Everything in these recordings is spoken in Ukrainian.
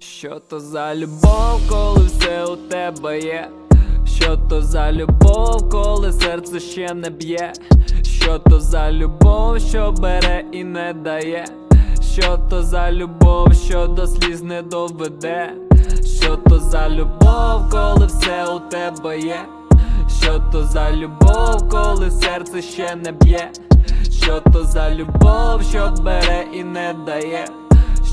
Що то за любов, коли все у тебе є? Що то за любов, коли серце ще не б'є? Що то за любов, що бере і не дає? Що то за любов, що до сліз не доведе? Що то за любов, коли все у тебе є? Що то за любов, коли серце ще не б'є? Що то за любов, що бере і не дає?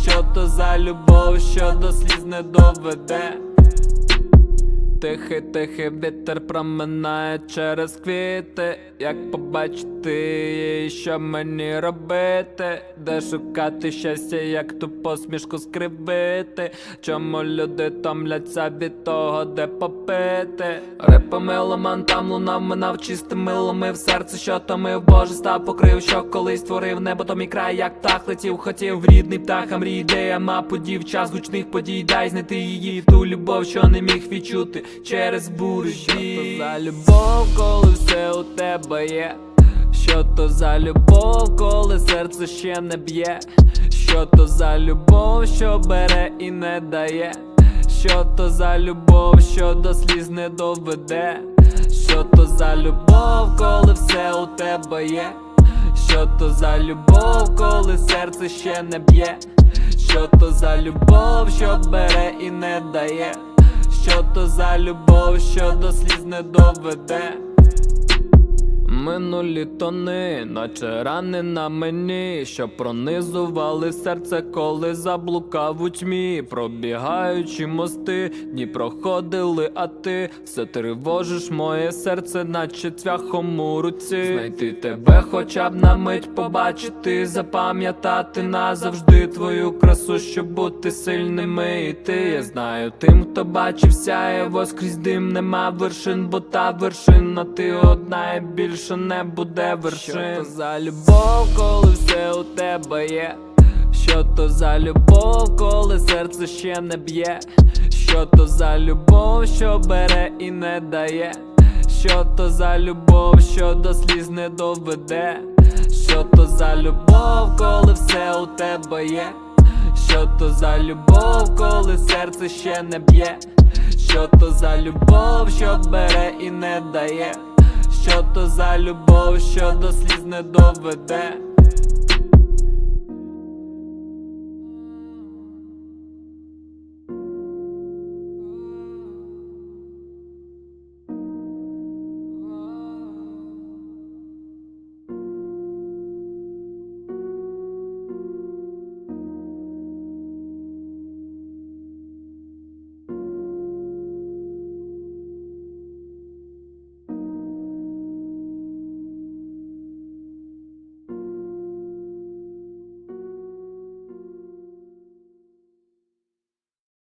Що то за любов, що до сліз не доведе? Тихий, тихий вітер проминає через квіти. Як побачити її, що мені робити? Де шукати щастя, як ту посмішку скривити? Чому люди томляться від того, де попити? Репа меломан там лунав, минав чистим милом і в серце, що томив Боже став покрив, що колись створив небо, то мій край, як птах летів, хотів рідний птаха, мрій, ідеяма подів, час гучних подій, дай знайти її, ту любов, що не міг відчути через бурю. Що то за любов, коли все у тебе є? Що то за любов, коли серце ще не б'є? Що то за любов, що бере і не дає? Що то за любов, що до сліз не доведе? Що то за любов, коли все у тебе є? Що то за любов, коли серце ще не б'є? Що то за любов, що бере і не дає? Що то за любов, що до сліз не доведе? Минулі тони, наче рани на мені, що пронизували серце, коли заблукав у тьмі, пробігаючи мости, дні проходили, а ти все тривожиш моє серце, наче цвяхом у руці. Знайти тебе, хоча б на мить побачити, запам'ятати назавжди твою красу, щоб бути сильними йти. Я знаю, тим, хто бачив сяєво скрізь дим, нема вершин, бо та вершина, ти одна і більше не буде вершин. Що то за любов, коли все у тебе є? Що то за любов, коли серце ще не б'є? Що то за любов, що бере і не дає? Що то за любов, що до сліз не доведе? Що то за любов, коли все у тебе є? Що то за любов, коли серце ще не б'є? Що то за любов, що бере і не дає? Що то за любов, що до сліз не доведе?